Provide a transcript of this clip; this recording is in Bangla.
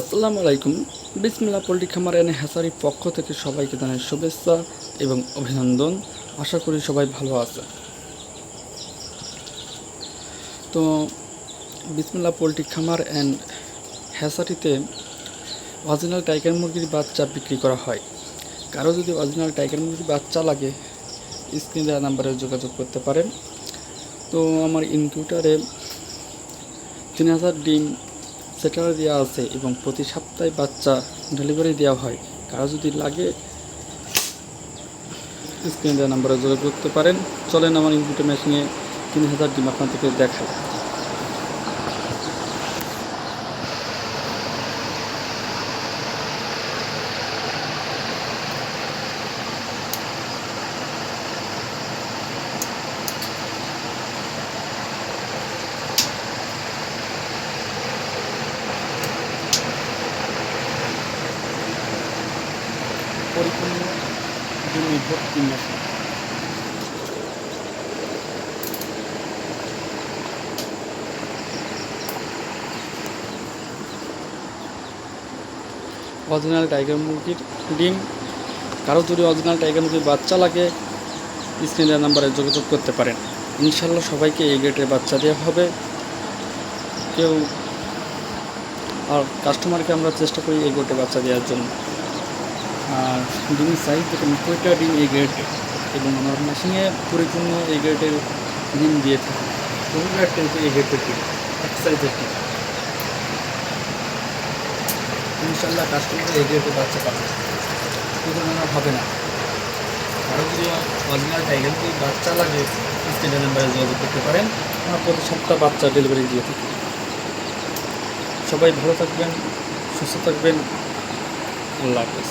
আসসালামু আলাইকুম। বিসমিল্লা পোল্ট্রি খামার এনে হ্যাসারি পক্ষ থেকে সবাইকে জানাই শুভেচ্ছা এবং অভিনন্দন। আশা করি সবাই ভালো আছে। তো বিসমিল্লা পোল্ট্রি খামার অ্যান্ড হ্যাসারিতে অরিজিনাল টাইগার মুরগির বাচ্চা বিক্রি করা হয়। কারও যদি অরিজিনাল টাইগার মুরগির বাচ্চা লাগে, স্ক্রিনে দেওয়া নাম্বারে যোগাযোগ করতে পারেন। তো আমার ইনকিউটারে তিন হাজার ডিম সেটার দেওয়া আছে এবং প্রতি সপ্তাহে বাচ্চা ডেলিভারি দেওয়া হয়। কারও যদি লাগে স্ক্রিনে দেওয়া নাম্বারে যোগাযোগ করতে পারেন। চলেন আমার ইনপুটে মেশিনে তিন হাজার ডিম আপনার আপনাদেরকে দেখায় পরিপূর্ণ ডিম নির্ভর ডিম অরিজিনাল টাইগার মুরগির ডিম। কারও যদি অরিজিনাল টাইগার মুরগির বাচ্চা লাগে স্ক্রিনের নাম্বারে যোগাযোগ করতে পারেন। ইনশাল্লাহ সবাইকে এই গেটের বাচ্চা দেওয়া হবে। কেউ আর কাস্টমারকে আমরা চেষ্টা করি এই গেটে বাচ্চা দেওয়ার জন্য। আর ডিমের সাইজ দেখুন কয়টা ডিম এই গ্রেডে এবং আমার মেশিনে পরিপূর্ণ এই গ্রেডের ডিম দিয়ে থাকে। এই গ্রেডের ডিম এক সাইজের ডিম ইনশাল্লাহ কাস্টমার এই গ্রেডে বাচ্চা পাবে। তুলনা হবে না। আরও যদি অরিজিনাল টাইগার যদি বাচ্চা লাগে স্ক্রিনের নাম্বারে যোগাযোগ করতে পারেন। আমরা প্রতি সপ্তাহ বাচ্চা ডেলিভারি দিয়ে থাকি। সবাই ভালো থাকবেন, সুস্থ থাকবেন। আল্লাহ হাফেজ।